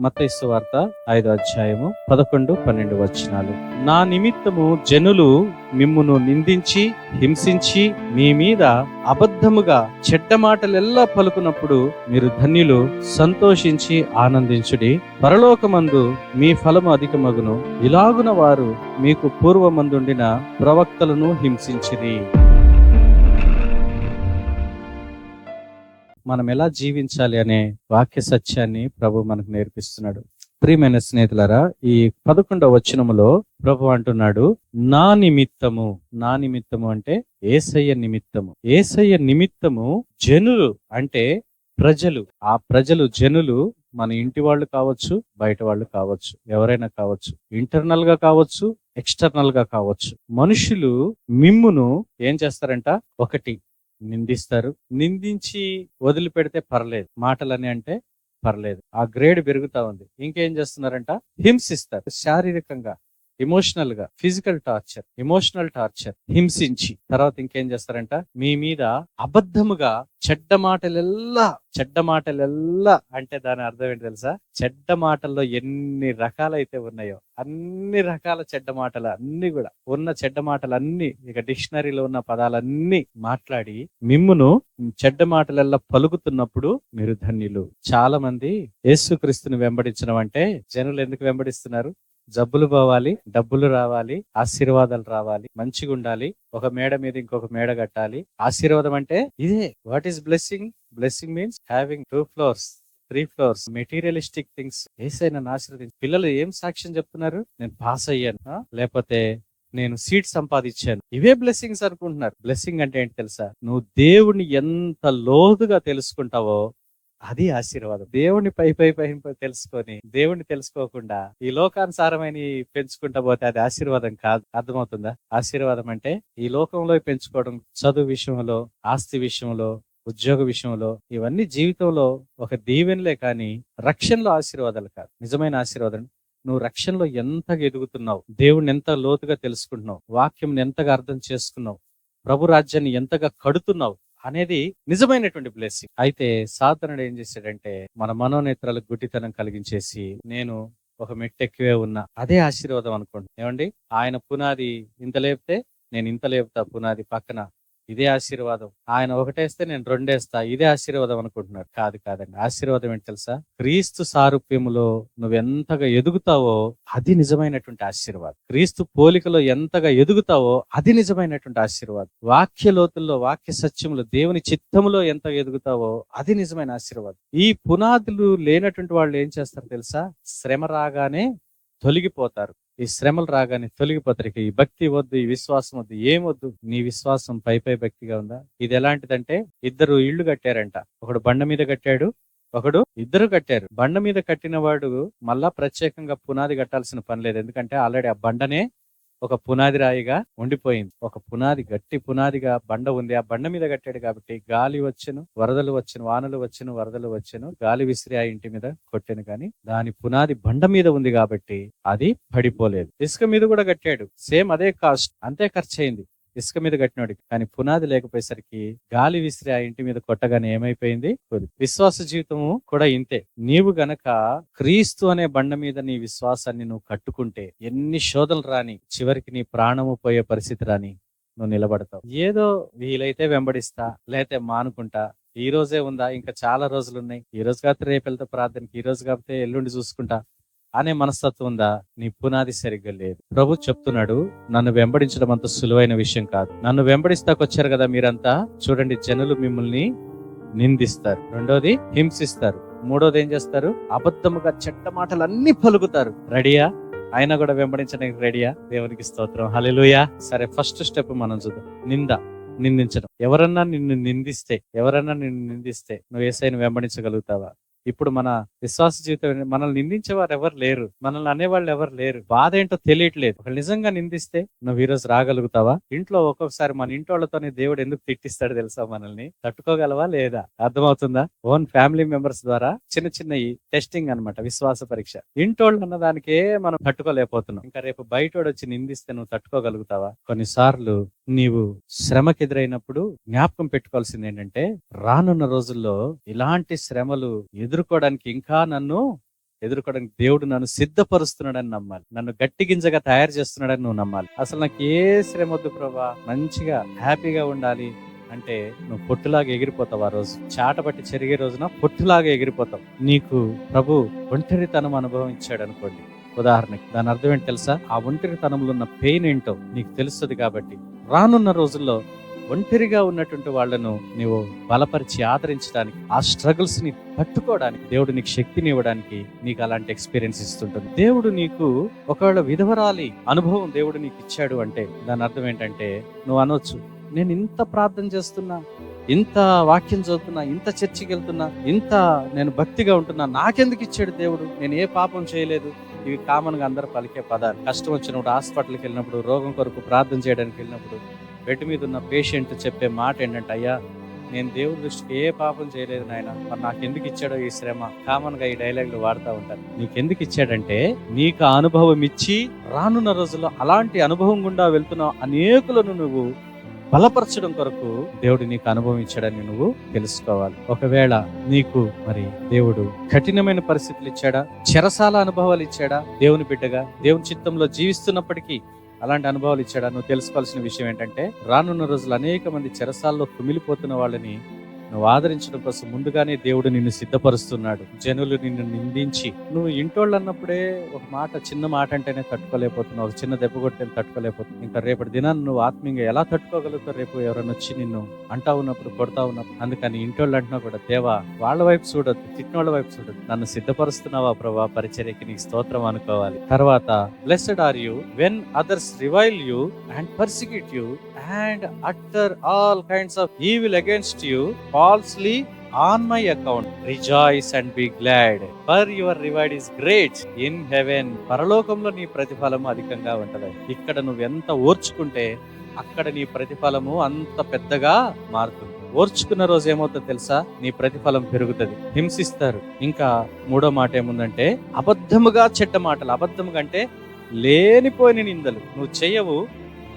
మత్తయిసు వార్త ఐదో అధ్యాయము పదకొండు పన్నెండు వచనాలు. నా నిమిత్తము జనులు మిమ్మును నిందించి హింసించి మీ మీద అబద్ధముగా చెడ్డ మాటలెల్లా పలుకున్నప్పుడు మీరు ధన్యులు సంతోషించి ఆనందించుడి. పరలోకమందు మీ ఫలము అధికమగును. ఇలాగున వారు మీకు పూర్వమందుండిన ప్రవక్తలను హింసించిరి. మనం ఎలా జీవించాలి అనే వాక్య సత్యాన్ని ప్రభు మనకు నేర్పిస్తున్నాడు. ప్రియమైన స్నేహితులరా ఈ పదకొండవ వచనములో ప్రభు అంటున్నాడు నా నిమిత్తము. నా నిమిత్తము అంటే ఏసయ్య నిమిత్తము. ఏసయ్య నిమిత్తము జనులు అంటే ప్రజలు. ఆ ప్రజలు జనులు మన ఇంటి వాళ్ళు కావచ్చు బయట వాళ్ళు కావచ్చు ఎవరైనా కావచ్చు ఇంటర్నల్గా కావచ్చు ఎక్స్టర్నల్గా కావచ్చు. మనుషులు మిమ్మును ఏం చేస్తారంట? ఒకటి నిందిస్తారు. నిందించి వదిలిపెడితే పర్లేదు. మాటలని అంటే పర్లేదు. ఆ గ్రేడ్ పెరుగుతా ఉంది. ఇంకేం చేస్తున్నారంట? హింసిస్తారు. శారీరకంగా ఎమోషనల్గా ఫిజికల్ టార్చర్ ఎమోషనల్ టార్చర్ హింసించి. తర్వాత ఇంకేం చేస్తారంట? మీ మీద అబద్ధముగా చెడ్డ మాటలెల్లా చెడ్డ మాటలెల్లా అంటే దాని అర్థం ఏంటి తెలుసా? చెడ్డ మాటల్లో ఎన్ని రకాలైతే ఉన్నాయో అన్ని రకాల చెడ్డ మాటలు అన్ని కూడా ఉన్న చెడ్డ మాటలు అన్ని ఇక డిక్షనరీలో ఉన్న పదాలన్నీ మాట్లాడి మిమ్మును చెడ్డ మాటలెల్లా పలుకుతున్నప్పుడు మీరు ధన్యులు. చాలా మంది యేసుక్రీస్తుని వెంబడించడం అంటే జనులు ఎందుకు వెంబడిస్తున్నారు? జబ్బులు పోవాలి డబ్బులు రావాలి ఆశీర్వాదాలు రావాలి మంచిగా ఉండాలి ఒక మేడ మీద ఇంకొక మేడ కట్టాలి. ఆశీర్వాదం అంటే ఇదే. What is blessing blessing means having two floors three floors materialistic things ఏసైనా ఆశీర్వదించి పిల్లలు ఏం సాక్ష్యం చెప్తున్నారు? నేను పాస్ అయ్యాను. లేకపోతే నేను సీట్ సంపాదించాను. ఇవే బ్లెస్సింగ్స్ అనుకుంటున్నారు. బ్లెస్సింగ్ అంటే ఏంటి తెలుసా? నువ్వు దేవుణ్ణి ఎంత లోతుగా తెలుసుకుంటావో అది ఆశీర్వాదం. దేవుణ్ణి పై పై పై తెలుసుకొని దేవుణ్ణి తెలుసుకోకుండా ఈ లోకానుసారమైన పెంచుకుంటా పోతే అది ఆశీర్వాదం కాదు. అర్థమవుతుందా? ఆశీర్వాదం అంటే ఈ లోకంలో పెంచుకోవడం చదువు విషయంలో ఆస్తి విషయంలో ఉద్యోగ విషయంలో ఇవన్నీ జీవితంలో ఒక దీవెనలే కానీ రక్షణలో ఆశీర్వాదాలు కాదు. నిజమైన ఆశీర్వాదం నువ్వు రక్షణలో ఎంతగా ఎదుగుతున్నావు దేవుణ్ణి ఎంత లోతుగా తెలుసుకుంటున్నావు వాక్యం ఎంతగా అర్థం చేసుకున్నావు ప్రభు రాజ్యాన్ని ఎంతగా కడుతున్నావు అనేది నిజమైనటువంటి బ్లెస్సింగ్ అయితే సాధనుడు ఏం చేశాడంటే మన మనోనేత్రాలకు గుడ్డితనం కలిగించేసి నేను ఒక మెట్టెక్కివే ఉన్నా అదే ఆశీర్వాదం అనుకోండి. ఏమండి? ఆయన పునాది ఇంత లేపితే నేను ఇంత లేపుతా పునాది పక్కన. ఇదే ఆశీర్వాదం. ఆయన ఒకటేస్తే నేను రెండేస్తా. ఇదే ఆశీర్వాదం అనుకుంటున్నారు. కాదు కాదండి. ఆశీర్వాదం ఏంటి తెలుసా? క్రీస్తు సారూప్యములో నువ్వు ఎంతగా ఎదుగుతావో అది నిజమైనటువంటి ఆశీర్వాదం. క్రీస్తు పోలికలో ఎంతగా ఎదుగుతావో అది నిజమైనటువంటి ఆశీర్వాదం. వాక్య లోతుల్లో వాక్య సత్యములో దేవుని చిత్తములో ఎంత ఎదుగుతావో అది నిజమైన ఆశీర్వాదం. ఈ పునాదులు లేనటువంటి వాళ్ళు ఏం చేస్తారు తెలుసా? శ్రమ రాగానే తొలగిపోతారు. ఈ శ్రమలు రాగానే తొలిగి పత్రిక ఈ భక్తి వద్దు ఈ విశ్వాసం వద్దు ఏం వద్దు? నీ విశ్వాసం పై పై భక్తిగా ఉందా? ఇది ఎలాంటిదంటే ఇద్దరు ఇళ్ళు కట్టారంట. ఒకడు బండ మీద కట్టాడు ఒకడు ఇద్దరు కట్టారు. బండ మీద కట్టిన వాడు మళ్ళా ప్రత్యేకంగా పునాది కట్టాల్సిన పని లేదు. ఎందుకంటే ఆల్రెడీ ఆ బండనే ఒక పునాది రాయిగా ఉండిపోయింది. ఒక పునాది గట్టి పునాదిగా బండ ఉంది. ఆ బండ మీద కట్టాడు కాబట్టి గాలి వచ్చెను వరదలు వచ్చెను వానలు వచ్చెను వరదలు వచ్చెను. గాలి విసిరి ఆ ఇంటి మీద కొట్టాను కానీ దాని పునాది బండ మీద ఉంది కాబట్టి అది పడిపోలేదు. ఇసుక మీద కూడా కట్టాడు. సేమ్ అదే కాస్ట్ అంతే ఖర్చు అయింది ఇసుక మీద కట్టినోడికి. కానీ పునాది లేకపోయేసరికి గాలి విసిరి ఆ ఇంటి మీద కొట్టగానే ఏమైపోయింది. విశ్వాస జీవితము కూడా ఇంతే. నీవు గనక క్రీస్తు అనే బండ మీద నీ విశ్వాసాన్ని నువ్వు కట్టుకుంటే ఎన్ని శోధనలు రాని చివరికి నీ ప్రాణము పోయే పరిస్థితి రాని నువ్వు నిలబడతావు. ఏదో వీలైతే వెంబడిస్తా లేతే మానుకుంటా. ఈ రోజే ఉందా? ఇంకా చాలా రోజులు ఉన్నాయి ఈ రోజు కాకపోతే రేపు వెళ్తే ప్రార్థనకి ఈ రోజు కాకపోతే ఎల్లుండి చూసుకుంటా. అనే మనస్తత్వం ఉందా? నీ పునాది సరిగ్గా లేదు. ప్రభు చెప్తున్నాడు నన్ను వెంబడించడం అంత సులువైన విషయం కాదు. నన్ను వెంబడిస్తాకొచ్చారు కదా మీరంతా? చూడండి జనులు మిమ్మల్ని నిందిస్తారు. రెండోది హింసిస్తారు. మూడోది ఏం చేస్తారు? అబద్ధముగా చెడ్డ మాటలు అన్ని పలుకుతారు. రెడీయా? ఆయన కూడా వెంబడించడానికి రెడీయా? దేవునికి స్తోత్రం. హల్లెలూయా. సరే ఫస్ట్ స్టెప్ మనం చూద్దాం. నింద నిందించడం. ఎవరన్నా నిన్ను నిందిస్తే ఎవరన్నా నిన్ను నిందిస్తే నువ్వు ఏసైని వెంబడించగలుగుతావా? ఇప్పుడు మన విశ్వాస జీవితం మనల్ని మనల్ని నిందించేవారు ఎవరు లేరు. మనల్ని అనేవాళ్ళు ఎవరు లేరు. బాధ ఏంటో తెలియట్లేదు. ఒకళ్ళు నిజంగా నిందిస్తే నువ్వు ఈ రోజు రాగలుగుతావా? ఇంట్లో ఒక్కొక్కసారి మన ఇంటి వాళ్ళతోనే దేవుడు ఎందుకు తిట్టిస్తాడు తెలుసా మనల్ని? తట్టుకోగలవా లేదా? అర్థమవుతుందా? ఓన్ ఫ్యామిలీ మెంబర్స్ ద్వారా చిన్న చిన్న టెస్టింగ్ అన్నమాట విశ్వాస పరీక్ష. ఇంటోళ్ళు అన్న దానికే మనం తట్టుకోలేకపోతున్నాం. ఇంకా రేపు బయటోడు వచ్చి నిందిస్తే నువ్వు తట్టుకోగలుగుతావా? కొన్నిసార్లు నీవు శ్రమకి ఎదురైనప్పుడు జ్ఞాపకం పెట్టుకోవాల్సింది ఏంటంటే రానున్న రోజుల్లో ఇలాంటి శ్రమలు ఎదురు ఎదుర్కోవడానికి ఇంకా నన్ను ఎదుర్కోవడానికి దేవుడు నన్ను సిద్ధపరుస్తున్నాడని నమ్మాలి. నన్ను గట్టి గింజగా తయారు చేస్తున్నాడని నువ్వు నమ్మాలి. అసలు నాకు ఏ శ్రమ వద్దు ప్రభా. మంచిగా హ్యాపీగా ఉండాలి అంటే నువ్వు పొట్టులాగా ఎగిరిపోతావు ఆ రోజు. చాటబట్టి చెరిగే రోజున పొట్టులాగా ఎగిరిపోతావు. నీకు ప్రభు ఒంటరితనం అనుభవం ఇచ్చాడు అనుకోండి. ఉదాహరణకి దాని అర్థం ఏంటి తెలుసా? ఆ ఒంటరితనంలో ఉన్న పెయిన్ ఏంటో నీకు తెలుస్తుంది కాబట్టి రానున్న రోజుల్లో ఒంటరిగా ఉన్నటువంటి వాళ్ళను నీవు బలపరిచి ఆదరించడానికి ఆ స్ట్రగుల్స్ని పట్టుకోవడానికి దేవుడు నీకు శక్తిని ఇవ్వడానికి నీకు అలాంటి ఎక్స్పీరియన్స్ ఇస్తుంటుంది. దేవుడు నీకు ఒకవేళ విధవరాలి అనుభవం దేవుడు నీకు ఇచ్చాడు అంటే దాని అర్థం ఏంటంటే నువ్వు అనొచ్చు నేను ఇంత ప్రార్థన చేస్తున్నా ఇంత వాక్యం చదువుతున్నా ఇంత చర్చికి వెళ్తున్నా ఇంత నేను భక్తిగా ఉంటున్నా నాకెందుకు ఇచ్చాడు దేవుడు? నేను ఏ పాపం చేయలేదు. ఇవి కామన్గా అందరూ అందరు పలికే పదాలు. కష్టం వచ్చినప్పుడు హాస్పిటల్కి వెళ్ళినప్పుడు రోగం కొరకు ప్రార్థన చేయడానికి వెళ్ళినప్పుడు బెడ్ మీద ఉన్న పేషెంట్ చెప్పే మాట ఏంటంటే అయ్యా నేను దేవుడి దృష్టికి ఏ పాపం చేయలేదు నాయన మరి నాకు ఎందుకు ఇచ్చాడో ఈ శ్రమ? కామన్గా ఈ డైలాగులు వాడుతూ ఉంటారు. నీకు ఎందుకు ఇచ్చాడంటే నీకు ఆ అనుభవం ఇచ్చి రానున్న రోజుల్లో అలాంటి అనుభవం గుండా వెళ్తున్న అనేకులను నువ్వు బలపరచడం కొరకు దేవుడు నీకు అనుభవం ఇచ్చాడని నువ్వు తెలుసుకోవాలి. ఒకవేళ నీకు మరి దేవుడు కఠినమైన పరిస్థితులు ఇచ్చాడా చెరసాల అనుభవాలు ఇచ్చాడా దేవుని బిడ్డగా దేవుని చిత్తంలో జీవిస్తున్నప్పటికీ అలాంటి అనుభవాలు ఇచ్చాడా? నువ్వు తెలుసుకోవాల్సిన విషయం ఏంటంటే రానున్న రోజులు అనేక మంది చెరసాల్లో కుమిలిపోతున్న వాళ్ళని నువ్వు ఆదరించడం కోసం ముందుగానే దేవుడు నిన్ను సిద్ధపరుస్తున్నాడు. జనులు నిన్ను నిందించి నువ్వు ఇంటోళ్ళు అన్నప్పుడే ఒక మాట చిన్న మాట అంటేనే తట్టుకోలేకపోతున్నావు. ఒక చిన్న దెబ్బ కొట్టే తట్టుకోలేకపోతున్నావు. ఇంకా రేపటి దినాన్ని నువ్వు ఆత్మీయంగా ఎలా తట్టుకోగలుగుతావు? రేపు ఎవరైనా వచ్చి నిన్ను అంటా ఉన్నప్పుడు కొడతా ఉన్నప్పుడు అందుకని ఇంటోళ్ళు అంటున్నా కూడా దేవా వాళ్ళ వైపు చూడొద్దు తిట్టినోళ్ళ వైపు చూడొద్దు. నన్ను సిద్ధపరుస్తున్నావా ప్రభా? పరిచర్యకి నీకు స్తోత్రం అనుకోవాలి. తర్వాత blessed are you when others revile you and persecute you and utter all kinds of evil against you falsely on my account rejoice and be glad for your reward is great in heaven పరలోకంలో నీ ప్రతిఫలము అధికంగా ఉంటది. ఇక్కడ నువ్వు ఎంత ఓర్చుకుంటే అక్కడ నీ ప్రతిఫలము అంత పెద్దగా మారుతుంది. ఓర్చుకున్న రోజు ఏమవుతుందో తెలుసా? నీ ప్రతిఫలం పెరుగుతుంది. హింసిస్తారు. ఇంకా మూడో మాట ఏముందంటే అబద్ధముగా చెడ్డ మాటలు అబద్ధముగా అంటే లేనిపోయిన నిందలు. నువ్వు చెయ్యవు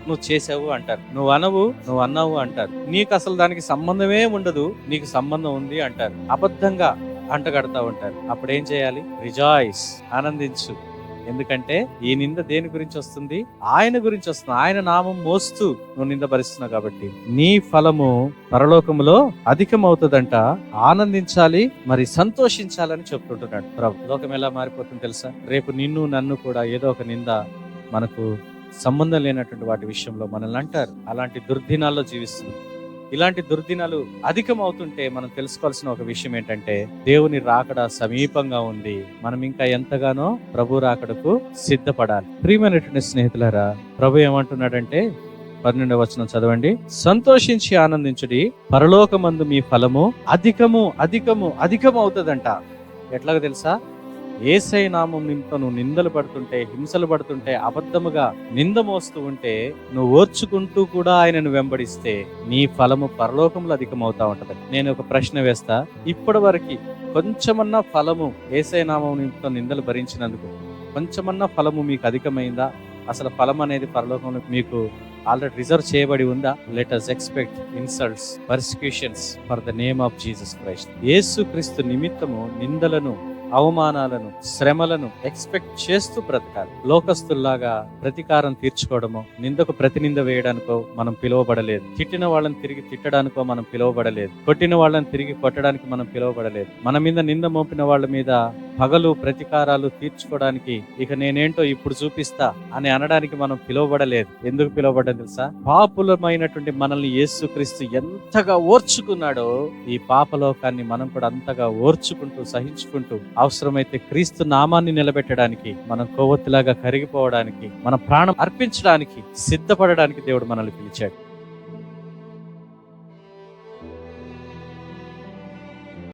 నువ్వు చేసావు అంటారు. నువ్వు అనవు నువ్వు అన్నావు అంటారు. నీకు అసలు దానికి సంబంధమే ఉండదు నీకు సంబంధం ఉంది అంటారు. అబద్ధంగా అంటగడతా ఉంటారు. అప్పుడు ఏం చేయాలి? రిజాయిస్ ఆనందించు. ఎందుకంటే ఈ నింద దేని గురించి వస్తుంది? ఆయన గురించి వస్తుంది. ఆయన నామం మోస్తూ నువ్వు నింద భరిస్తున్నావు కాబట్టి. నీ ఫలము పరలోకములో అధికమవుతుందంట. ఆనందించాలి మరి సంతోషించాలని చెప్తుంటున్నాడు ప్రభు. లోకం ఎలా మారిపోతుంది తెలుసా? రేపు నిన్ను నన్ను కూడా ఏదో ఒక నింద మనకు సంబంధం లేనటువంటి వాటి విషయంలో మనల్ని అంటారు. అలాంటి దుర్దినాల్లో జీవిస్తుంది. ఇలాంటి దుర్దినాలు అధికం అవుతుంటే మనం తెలుసుకోవాల్సిన ఒక విషయం ఏంటంటే దేవుని రాకడ సమీపంగా ఉంది మనం ఇంకా ఎంతగానో ప్రభు రాకడకు సిద్ధపడాలి. ప్రియమైనటువంటి స్నేహితులారా ప్రభు ఏమంటున్నాడంటే పన్నెండు వచనం చదవండి. సంతోషించి ఆనందించుడి. పరలోకమందు మీ ఫలము అధికము అధికము అధికము అవుతుందంట ఎట్లాగో తెలుసా? ఏసై నామం నిమిత్తం నువ్వు నిందలు పడుతుంటే హింసలు పడుతుంటే అబద్ధముగా నింద మోస్తూ ఉంటే నువ్వు ఓర్చుకుంటూ కూడా ఆయనను వెంబడిస్తే నీ ఫలము పరలోకంలో అధికమవుతా ఉంటది. నేను ఒక ప్రశ్న వేస్తా. ఇప్పటి వరకు కొంచెమన్నా ఫలము ఏసై నామం నిమిత్తం నిందలు భరించినందుకు కొంచెమన్నా ఫలము మీకు అధికమైందా? అసలు ఫలం అనేది పరలోకంలో మీకు ఆల్రెడీ రిజర్వ్ చేయబడి ఉందా? Let us expect insults persecutions for the name of Jesus Christ Yesu Kristu నిమిత్తము నిందలను అవమానాలను శ్రమలను ఎక్స్పెక్ట్ చేస్తూ బ్రతకాలి. లోకస్తుల్లాగా ప్రతీకారం తీర్చుకోవడమో నిందకు ప్రతినింద వేయడానికో మనం పిలువబడలేదు. తిట్టిన వాళ్ళని తిరిగి తిట్టడానికో మనం పిలువబడలేదు. కొట్టిన వాళ్ళని తిరిగి కొట్టడానికి మనం పిలువబడలేదు. మన మీద నింద మోపిన వాళ్ళ మీద పగలు ప్రతీకారాలు తీర్చుకోవడానికి ఇక నేనేంటో ఇప్పుడు చూపిస్తా అని అనడానికి మనం పిలువబడలేదు. ఎందుకు పిలువబడ్డా తెలుసా? పాపులమైనటువంటి మనల్ని యేసుక్రీస్తు ఎంతగా ఓర్చుకున్నాడో ఈ పాపలోకాన్ని మనం కూడా అంతగా ఓర్చుకుంటూ సహించుకుంటూ అవసరమైతే క్రీస్తు నామాన్ని నిలబెట్టడానికి మనం కొవ్వొత్తిలాగా కరిగిపోవడానికి మన ప్రాణం అర్పించడానికి సిద్ధపడడానికి దేవుడు మనల్ని పిలిచాడు.